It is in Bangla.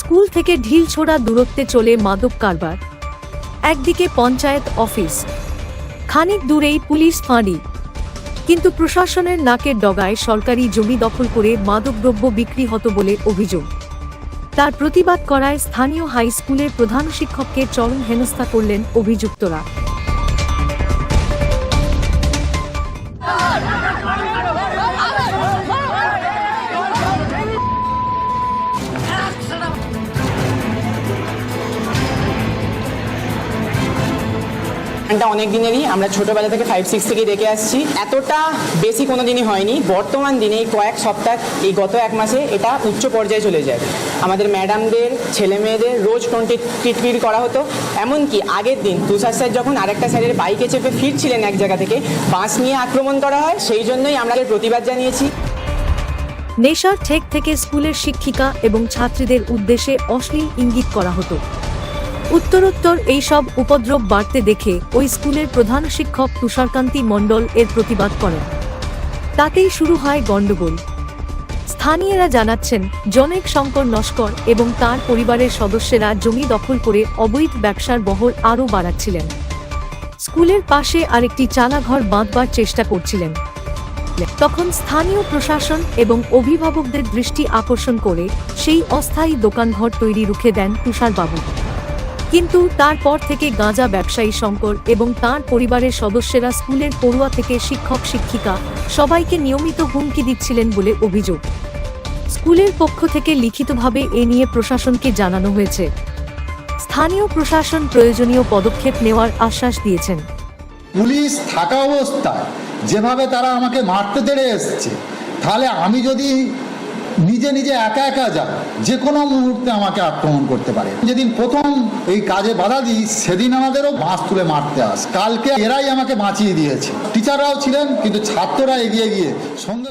স্কুল থেকে ঢিল ছোড়া দূরত্বে চলে মাদক কারবার। একদিকে পঞ্চায়েত অফিস, খানিক দূরেই পুলিশ ফাঁড়ি। কিন্তু প্রশাসনের নাকের ডগায় সরকারি জমি দখল করে মাদকদ্রব্য বিক্রি হতো বলে অভিযোগ। তার প্রতিবাদ করায় স্থানীয় হাই স্কুলের প্রধান শিক্ষককে চরম হেনস্থা করলেন অভিযুক্তরা। গানটা অনেক দিনেরই। আমরা ছোটবেলা থেকে ফাইভ সিক্স থেকেই দেখে আসছি। এতটা বেশি কোনো দিনই হয়নি। বর্তমান দিনে কয়েক সপ্তাহ, এই গত এক মাসে এটা উচ্চ পর্যায়ে চলে যায়। আমাদের ম্যাডামদের ছেলে মেয়েদের রোজ টোনটি টিটপিট করা হতো। এমনকি আগের দিন তুষার স্যার যখন আরেকটা স্যারের বাইকে চেপে ফিরছিলেন এক জায়গা থেকে, বাস নিয়ে আক্রমণ করা হয়, সেই জন্যই আমরা প্রতিবাদ জানিয়েছি। নেশার ঠেক থেকে স্কুলের শিক্ষিকা এবং ছাত্রীদের উদ্দেশ্যে অশ্লীল ইঙ্গিত করা হতো। উত্তরোত্তর এই সব উপদ্রব বাড়তে দেখে ওই স্কুলের প্রধান শিক্ষক তুষারকান্তি মণ্ডল এর প্রতিবাদ করেন। তাতেই শুরু হয় গণ্ডগোল। স্থানীয়রা জানাচ্ছেন, জনেক শঙ্কর নস্কর এবং তার পরিবারের সদস্যরা জমি দখল করে অবৈধ ব্যবসার বহর আরও বাড়াচ্ছিলেন। স্কুলের পাশে আরেকটি চালাঘর বাঁধবার চেষ্টা করছিলেন। তখন স্থানীয় প্রশাসন এবং অভিভাবকদের দৃষ্টি আকর্ষণ করে সেই অস্থায়ী দোকানঘর তৈরি রুখে দেন তুষারবাবু। কিন্তু তারপর থেকে গাঁজা ব্যবসায়ী শঙ্কর এবং তার পরিবারের সদস্যরা স্কুলের পড়ুয়া থেকে শিক্ষক শিক্ষিকা সবাইকে নিয়মিত হুমকি দিচ্ছিলেন বলে অভিযোগ। স্কুলের পক্ষ থেকে লিখিতভাবে এ নিয়ে প্রশাসনকে জানানো হয়েছে। স্থানীয় প্রশাসন প্রয়োজনীয় পদক্ষেপ নেওয়ার আশ্বাস দিয়েছেন। পুলিশ থাকা অবস্থায় যেভাবে তারা আমাকে মারতে তেড়ে এসছে, তাহলে আমি যদি নিজে নিজে একা একা যা, যে কোনো মুহূর্তে আমাকে আক্রমণ করতে পারে। যেদিন প্রথম এই কাজে বাধা দিই, সেদিন আমাদেরও বাঁশ তুলে মারতে আস। কালকে এরাই আমাকে বাঁচিয়ে দিয়েছে। টিচাররাও ছিলেন, কিন্তু ছাত্ররা এগিয়ে গিয়ে সঙ্গে